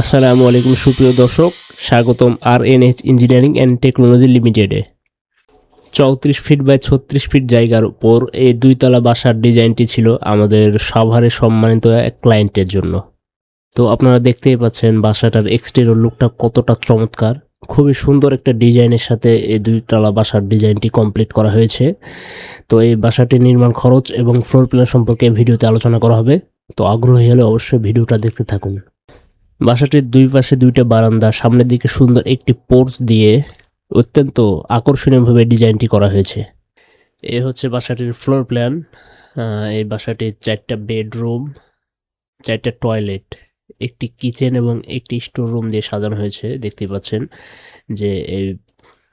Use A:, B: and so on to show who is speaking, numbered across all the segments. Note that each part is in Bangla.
A: আসসালামু আলাইকুম, সুপ্রিয় দর্শক, স্বাগতম R N H engineering and technology লিমিটেডে চৌত্রিশ ফিট বাই ছত্রিশ ফিট জায়গার উপর এই দুইতলা বাসার ডিজাইনটি ছিল আমাদের সভারে সম্মানিত এক ক্লায়েন্টের জন্য। তো আপনারা দেখতেই পাচ্ছেন বাসাটার এক্সটেরিয়র লুকটা কতটা চমৎকার। খুবই সুন্দর একটা ডিজাইনের সাথে এই দুইতলা বাসার ডিজাইনটি কমপ্লিট করা হয়েছে। তো এই বাসাটির নির্মাণ খরচ এবং ফ্লোর প্ল্যান সম্পর্কে ভিডিওতে আলোচনা করা হবে। তো আগ্রহী হলে অবশ্যই ভিডিওটা দেখতে থাকুন। বাসাটির দুই পাশে দুইটা বারান্দা, সামনের দিকে সুন্দর একটি পোর্চ দিয়ে অত্যন্ত আকর্ষণীয়ভাবে ডিজাইনটি করা হয়েছে। এ হচ্ছে বাসাটির ফ্লোর প্ল্যান। এই বাসাটির চারটা বেডরুম, চারটা টয়লেট, একটি কিচেন এবং একটি স্টোর রুম দিয়ে সাজানো হয়েছে। দেখতে পাচ্ছেন যে এই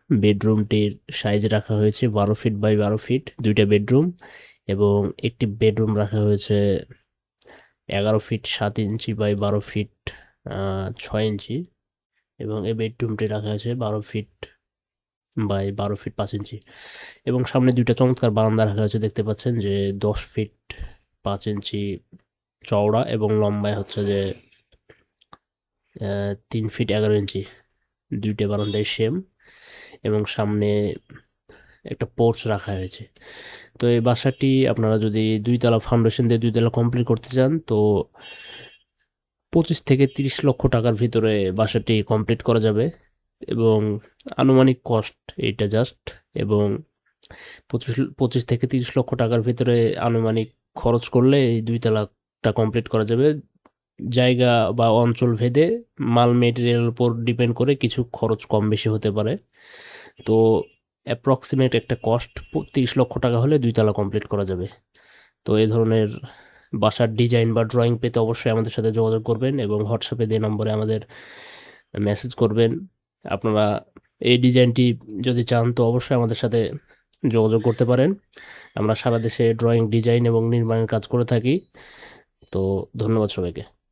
A: বেডরুমটির সাইজ রাখা হয়েছে বারো ফিট বাই বারো ফিট, দুইটা বেডরুম এবং একটি বেডরুম রাখা হয়েছে এগারো ফিট সাত ইঞ্চি বাই বারো ফিট ছয় ইঞ্চি এবং এই বেডরুমটি রাখা হয়েছে বারো ফিট বাই বারো ফিট পাঁচ ইঞ্চি এবং সামনে দুইটা চমৎকার বারান্দা রাখা হয়েছে দেখতে পাচ্ছেন যে দশ ফিট পাঁচ ইঞ্চি চওড়া এবং লম্বায় হচ্ছে যে তিন ফিট এগারো ইঞ্চি। দুইটা বারান্দায় সেম এবং সামনে একটা পোর্চ রাখা হয়েছে। তো এই বাসাটি আপনারা যদি দুইতলা ফাউন্ডেশন দিয়ে দুইতলা কমপ্লিট করতে চান, তো পঁচিশ থেকে তিরিশ লক্ষ টাকার ভিতরে বাসাটি কমপ্লিট করা যাবে এবং আনুমানিক কস্ট এইটা জাস্ট এবং পঁচিশ পঁচিশ থেকে তিরিশ লক্ষ টাকার ভিতরে আনুমানিক খরচ করলে এই দুই তালাকটা কমপ্লিট করা যাবে। জায়গা বা অঞ্চল ভেদে মাল মেটেরিয়ালের উপর ডিপেন্ড করে কিছু খরচ কম বেশি হতে পারে। তো অ্যাপ্রক্সিমেট একটা কস্ট তিরিশ লক্ষ টাকা হলে দুই তালা কমপ্লিট করা যাবে। তো এই ধরনের বাসার ডিজাইন বা ড্রয়িং পেতে অবশ্যই আমাদের সাথে যোগাযোগ করবেন এবং হোয়াটসঅ্যাপে দিয়ে নম্বরে আমাদের মেসেজ করবেন। আপনারা এই ডিজাইনটি যদি চান তো অবশ্যই আমাদের সাথে যোগাযোগ করতে পারেন। আমরা সারা দেশে ড্রয়িং, ডিজাইন এবং নির্মাণের কাজ করে থাকি। তো ধন্যবাদ সবাইকে।